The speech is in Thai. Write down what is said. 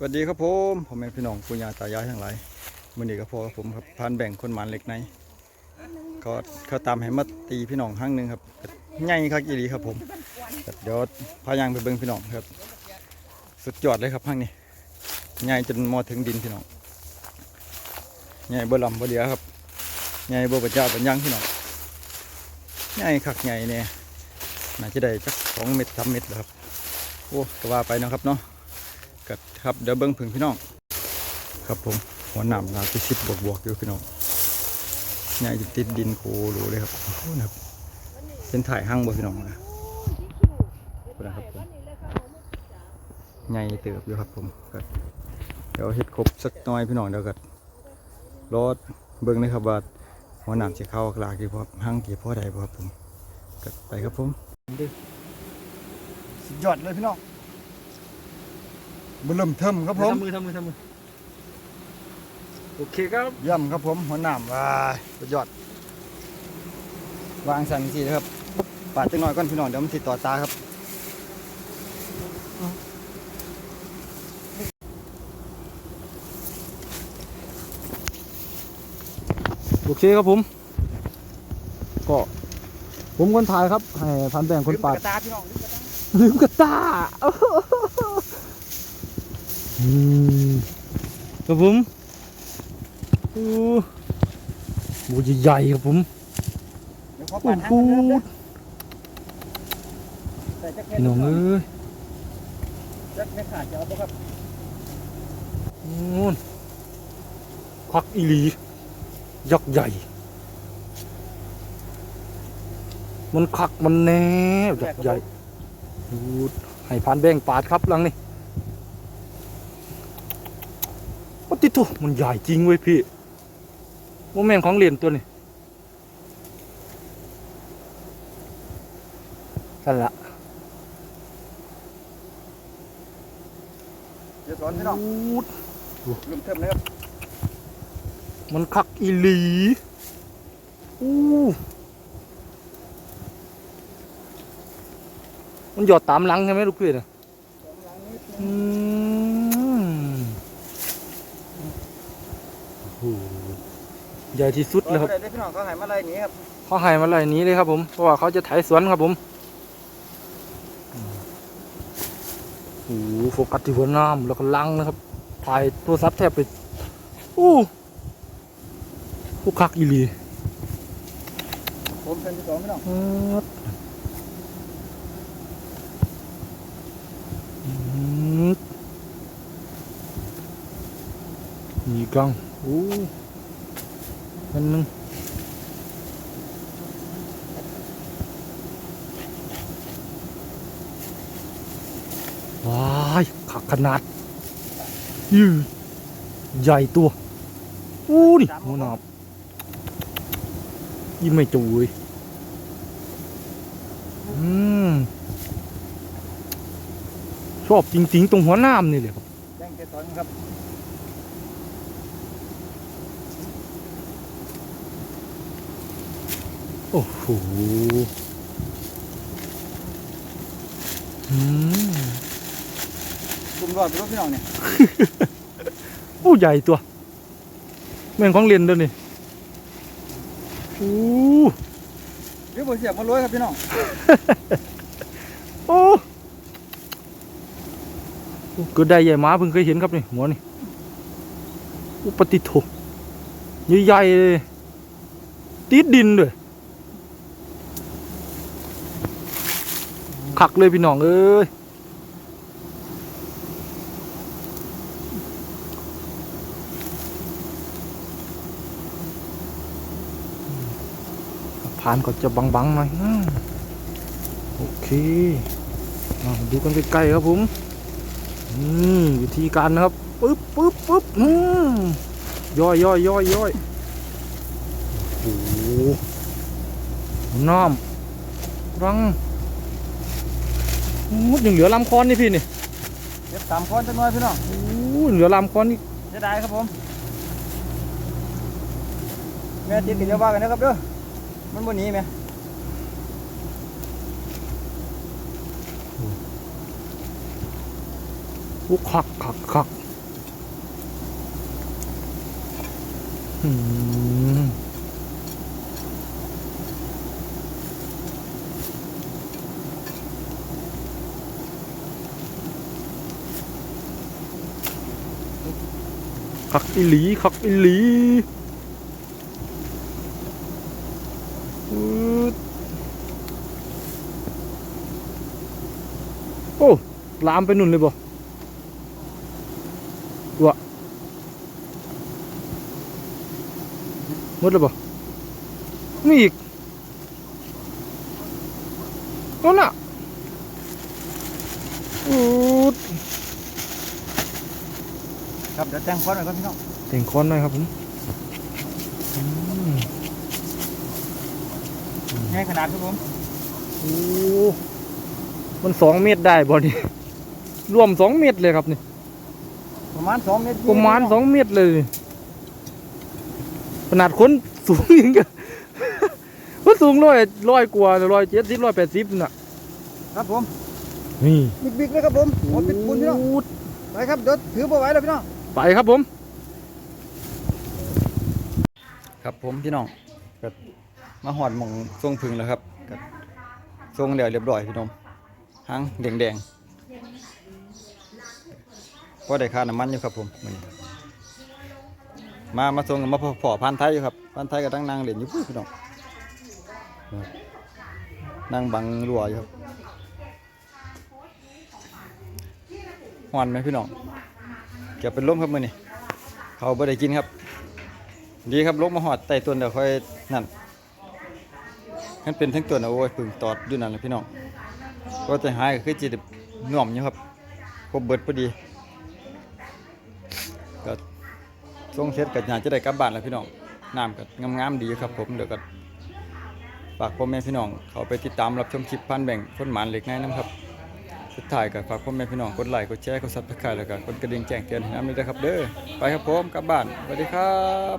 สวัสดีครับผมผมเป็นพี่น้องปุญญาตายายทั้งหลายมื่อนี้ก็พอกับผมครับพานแบ่งคนหมันเหล็กในก็เขาตามให้มาตีพี่น้องครั้งหนึ่งครับใหญ่ครับอีหลีครับผมเดี๋ยวพายางไปเบิ่งพี่น้องครับ สุดยอดเลยครับครั้งนี้ใหญ่จนมอถึงดินพี่น้องใหญ่เบอลำเบอเหลียครับใหญ่เบอร์ประเจ้าป็นยังพี่น้องใหญ่คักใหญ่เนี่ยน่าจะได้สักสองเม็ดสามเม็ดแล้วครับโอ้ก็ว่าไปนะครับเนาะ กัดครับเดี๋ยวเบิ้งพึ่งพี่น้อง ครับผมหัวหนำนาที่สิบบวกบวกอยู่พี่น้องใหญ่ติดดินโคโหลเลยครับโอ้โหนะครับเป็นถ่ายห้างบ่พี่น้องนะนะครับผมใหญ่เติบอยู่ครับผมก็เดี๋ยวเฮ็ดครบสักหน้อยพี่น้องเดี๋ยวก็รอเบิ้งเลยครับว่าหัวหนำจะเข้าลากี่พอห้างกี่พอใดครับผมก็ไปครับผมสุดยอดเลยพี่น้อง บุเริ่มเทิมครับผมทำมือทำมือทำมือโอเคครับเยี่ยมครับผมหัวหน้ำว้ายสุดยอด วางสันสีนะครับปาดจังหน่อยก่อนพี่น้องเดี๋ยวมันติดต่อตาครับโอเคครับผม ก็ ผมคนถ่ายครับให้พันแบ่งคนปาดลืมกระตาพี่น้องลืมกระตาลืมกระตาโอ้โหอืม ครับผมโอ้โหใหญ่ๆครับผมเดี๋ยวขอโอ้ปาดโหทางกันเด้อใส่จักแค่พี่น้องเอ้ยจักแค่ขาดจะเอาบ่ครับนู่นพักอีหลียักษ์ใหญ่ มันคักมันแน่ยักษ์ใหญ่ดูดให้พันแบ่งปาดครับหลังนี่โอ้ ติดทุมันใหญ่จริงเว้ยพี่โมเมนต์ของเหรียญตัวนี้สั่นละเดี๋ยวสอนพี่น้องดูดลืมเทิมเลยครับมันคักอีหลีอู้มันหยอดตามหลังใช่ไหมลูกพี่น่ะอืมโอ้โห ใหญ่ที่สุดเลยครับได้พี่น้องเขาใหายมาอะไรนี้ครับเขาให้มาเลยนี้เลยครับผมเพราะว่าเขาจะไถสวนครับผมโอ้โหโฟกัสที่หัวน้ำแล้วก็ลังนะครับถ่ายโทรศัพท์แทบไปอู้ผู้คักอีหลีผมเป็นที่สองพี่น้องครับอืมมีกังโอ้ อันนึงว้ายขักขนาดยืดใหญ่ตัวอู้ดิหัวหนอบยิ่งไม่จูเลยอืมชอบจริงๆตรงหัวน้ำนี่เลยครับแจ้งเกสรครับ โอ้โหอืมกลุ่มรอดไปรถพี่น้องเนี่ยผู้ใหญ่ตัว แม่งของเรียนด้วยนี่โอ้หรือบ่เสียบมาลอยครับพี่น้อง โอ้เกิดได้ใหญ่หมาเพิ่งเคยเห็นครับนี่หัวนี่อุปติโถใหญ่ๆเลยติดดินด้วย ขักเลยพี่น้องเอ้ยผ่านก็จะบังๆหน่อยโอเคอ่าดูกันใกล้ๆครับผมอืมวิธีการนะครับปึ๊บปึ๊บปึ๊บอืมย่อยย่อยย่อยย่อยโอ้โหน้ำรัง มดยังเหลือลำคอนนี่พี่นี่เก็บสามคอนจังน้อยพี่น้องโอ้เหลือลำคอนนี่จะได้ครับผมแม่ติดกันเยอว่ากันนะครับเด้อมันบนนี้ไหมโวกขักขักขักอืม คักอิลีคักอิลีโอ้ลามไปนุ่นเลยบ่วะมดเลยบ่มีอีกนั่นน่ะอูด ครับเดี๋ยวแต่งควันหน่อยครับพี่น้องแต่งคอนหน่อยครับผมอืมง่ายขนาดครับผมโอ้มันสองเมตรได้บ่นี่รวมสองเมตรเลยครับนี่ประมาณ2เมตรประมาณสองเมตรเลย ขนาดคนสูงอย่างเงี้ยคนสูงร้อยร้อยกว่าร้อยเจ็ดสิบร้อยแปดสิบน่ะ ครับผม นี่ บิ๊กๆเลยครับผมหมดเป็นปุนพี่น้องโไปครับเดี๋ยวถือบ่ไหวแล้วพี่น้อง ไปครับผม ครับผมพี่น้องก็มาหอดหมองทรงพึงแล้วครับก็ทรงแล้วเรียบร้อยพี่น้องหางแดงๆก็ได้ค่าน้ำมันอยู่ครับผมมื้อนี้มามาทรงมาพอพันไทยอยู่ครับพันไทยก็ตั้งนางเล่นอยู่พี่น้องนั่งบังรัวอยู่ครับหอนไหมพี่น้อง เก็บเป็นล้มครับมือนี้เขาบ่ได้กินครับ ดีครับลงมาหอดไต่ต้นเดี๋ยวค่อยนั่นนั่นเป็นทั้งต้นเอาไว้พึ่งตอดอยู่นั่นแหละพี่น้องก็จะหายก็คือจิตน่วมอยู่ครับครบเบิดพอดีก็ทรงเสร็จก็อยากจะได้กลับบ้านแล้วพี่น้องน้ำก็งามๆดีครับ ผมเดี๋ยวก็ฝากพ่อแม่พี่น้องเขาไปติดตามรับชมคลิปพันแบ่งคนหมานเหล็กในน้ำครับ สุดท้ายก็ฝากพ่อแม่พี่น้องกดไลค์กดแชร์กดซับสไครต์แล้วก็กดกระดิ่งแจ้งเตือนให้น้ำด้วยนะครับเด้อไปครับผมกลับบ้านสวัสดีครับ